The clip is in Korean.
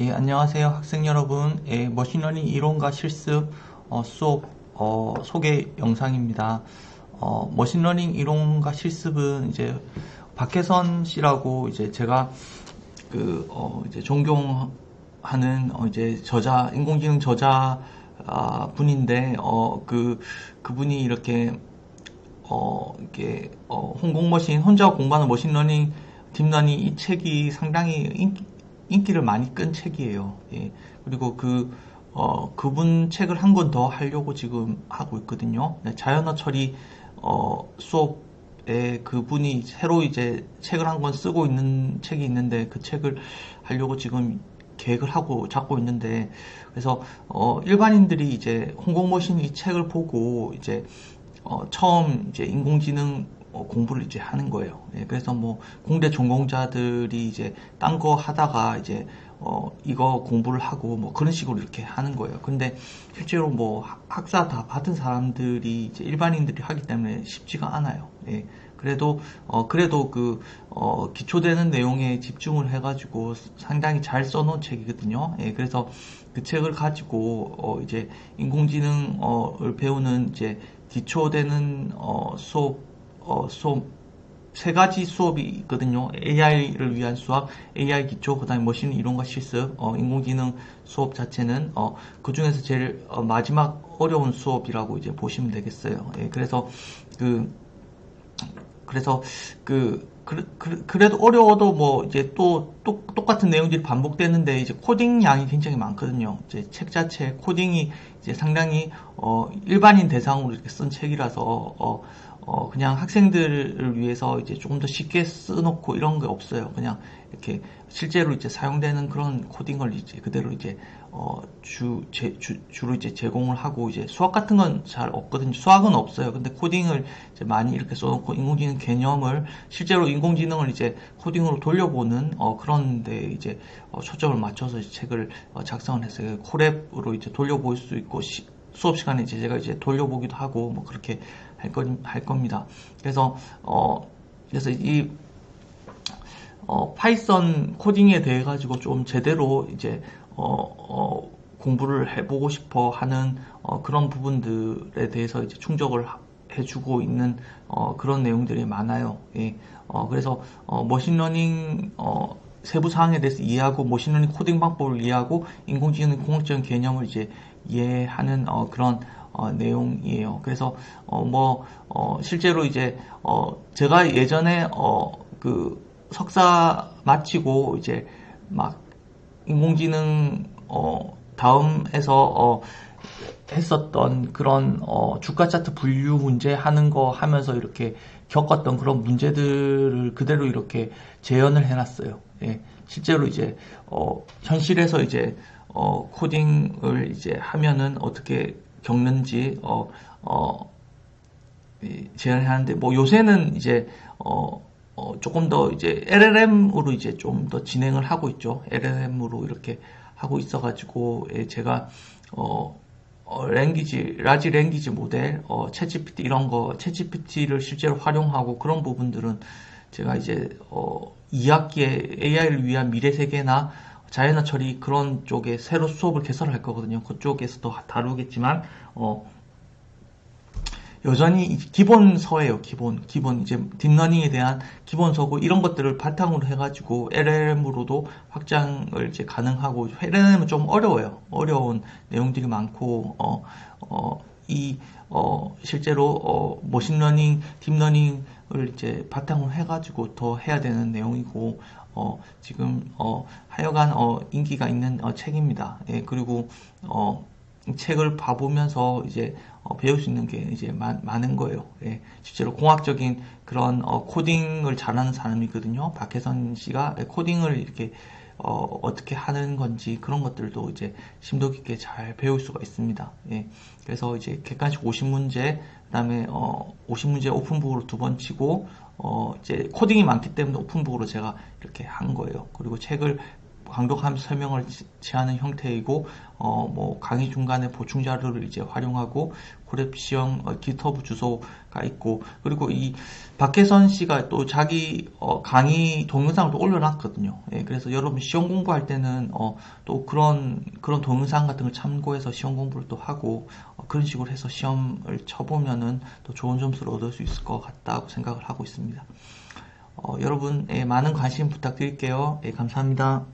예, 안녕하세요 학생 여러분. 예, 머신러닝 이론과 실습 어, 수업 어, 소개 영상입니다. 어, 머신러닝 이론과 실습은 이제 박혜선 씨라고 이제 제가 그 어, 이제 존경하는 어, 이제 저자 인공지능 저자 아, 분인데 어, 그 그분이 이렇게 어, 이렇게 어, 홍콩 머신 혼자 공부하는 머신러닝 딥러닝 이 책이 상당히 인기, 인기를 많이 끈 책이에요. 예. 그리고 그, 어, 그분 책을 한 권 더 하려고 지금 하고 있거든요. 네, 자연어 처리, 어, 수업에 그분이 새로 이제 책을 한 권 쓰고 있는 책이 있는데 그 책을 하려고 지금 계획을 하고 잡고 있는데 그래서 어, 일반인들이 이제 홍콩 머신 이 책을 보고 이제 어, 처음 이제 인공지능 어, 공부를 이제 하는 거예요. 예, 그래서 뭐 공대 전공자들이 이제 딴 거 하다가 이제 어, 이거 공부를 하고 뭐 그런 식으로 이렇게 하는 거예요. 근데 실제로 뭐 학사 다 받은 사람들이 이제 일반인들이 하기 때문에 쉽지가 않아요. 예, 그래도 어, 그래도 그 어, 기초되는 내용에 집중을 해가지고 상당히 잘 써놓은 책이거든요. 예, 그래서 그 책을 가지고 어, 이제 인공지능을 배우는 이제 기초되는 어, 수업 어, 수업 세 가지 수업이 있거든요. AI를 위한 수업, AI 기초, 그 다음에 머신 이론과 실습, 어, 인공지능 수업 자체는 어, 그 중에서 제일 어, 마지막 어려운 수업이라고 이제 보시면 되겠어요. 예, 그래서 그 그래서 그, 그, 래 도 어려워도 뭐 이제 또, 또 똑같은 내용들이 반복되는데 이제 코딩 양이 굉장히 많거든요. 이제 책 자체 코딩이 이제 상당히 어, 일반인 대상으로 이렇게 쓴 책이라서 어, 어, 그냥 학생들을 위해서 이제 조금 더 쉽게 써놓고 이런 게 없어요. 그냥 이렇게 실제로 이제 사용되는 그런 코딩을 이제 그대로 이제 어, 주, 제, 주, 주로 이제 제공을 하고 이제 수학 같은 건 잘 없거든요. 수학은 없어요. 근데 코딩을 이제 많이 이렇게 써놓고 인공지능 개념을 실제로 인공지능을 이제 코딩으로 돌려보는 어, 그런 데 이제 어, 초점을 맞춰서 책을 어, 작성을 했어요. 코랩으로 이제 돌려볼 수 있고 시, 수업 시간에 이제 제가 이제 돌려보기도 하고 뭐 그렇게 할, 거, 할 겁니다. 그래서 어 그래서 이 어, 파이썬 코딩에 대해 가지고 좀 제대로 이제 어, 어, 공부를 해보고 싶어 하는 어, 그런 부분들에 대해서 이제 충족을 해주고 있는 어, 그런 내용들이 많아요. 예. 어, 그래서 어, 머신러닝 어, 세부 사항에 대해서 이해하고 머신러닝 코딩 방법을 이해하고 인공지능 공학적인 개념을 이제 이해하는 어, 그런 어, 내용이에요. 그래서 어, 뭐 어, 실제로 이제 어, 제가 예전에 어, 그 석사 마치고 이제 막 인공지능 어, 다음에서 어, 했었던 그런 어, 주가 차트 분류 문제 하는 거 하면서 이렇게 겪었던 그런 문제들을 그대로 이렇게 재현을 해놨어요. 예, 실제로 이제 어, 현실에서 이제 어, 코딩을 이제 하면은 어떻게 겪는지 어, 어, 제안을 하는데 뭐 요새는 이제 어, 어, 조금 더 이제 LLM으로 이제 좀 더 진행을 하고 있죠. LLM으로 이렇게 하고 있어가지고 예, 제가 어, 어, 랭귀지, 라지 랭귀지 모델, 어, 챗GPT 이런 거, 챗GPT를 실제로 활용하고 그런 부분들은 제가 이제 어, 2학기에 AI를 위한 미래 세계나 자연어 처리 그런 쪽에 새로 수업을 개설할 거거든요. 그쪽에서도 다루겠지만 어, 여전히 기본서예요. 기본 기본 이제 딥러닝에 대한 기본서고 이런 것들을 바탕으로 해가지고 LLM으로도 확장을 이제 가능하고 LLM은 좀 어려워요. 어려운 내용들이 많고 어, 어, 이 어, 실제로 어, 머신러닝, 딥러닝을 이제 바탕으로 해가지고 더 해야 되는 내용이고 어, 지금 어, 하여간 어, 인기가 있는 어, 책입니다. 예, 그리고 어, 책을 봐보면서 이제 어, 배울 수 있는 게 이제 마, 많은 거예요. 예, 실제로 공학적인 그런 어, 코딩을 잘하는 사람이거든요. 박혜선 씨가 코딩을 이렇게 어, 떻게 하는 건지 그런 것들도 이제 심도 깊게 잘 배울 수가 있습니다. 예, 그래서 이제 객관식 50문제, 그 다음에 어, 50문제 오픈북으로 두 번 치고 어, 이제 코딩이 많기 때문에 오픈북으로 제가 이렇게 한 거예요. 그리고 책을 강독하면서 설명을 지- 취하는 형태이고 어, 뭐 강의 중간에 보충 자료를 이제 활용하고 고렙 시험 어, 기터브 주소가 있고 그리고 이 박혜선 씨가 또 자기 어, 강의 동영상을 또 올려놨거든요. 예, 그래서 여러분 시험 공부할 때는 어, 또 그런 그런 동영상 같은 걸 참고해서 시험 공부를 또 하고 어, 그런 식으로 해서 시험을 쳐보면은 또 좋은 점수를 얻을 수 있을 것 같다고 생각을 하고 있습니다. 어, 여러분 예, 많은 관심 부탁드릴게요. 예, 감사합니다.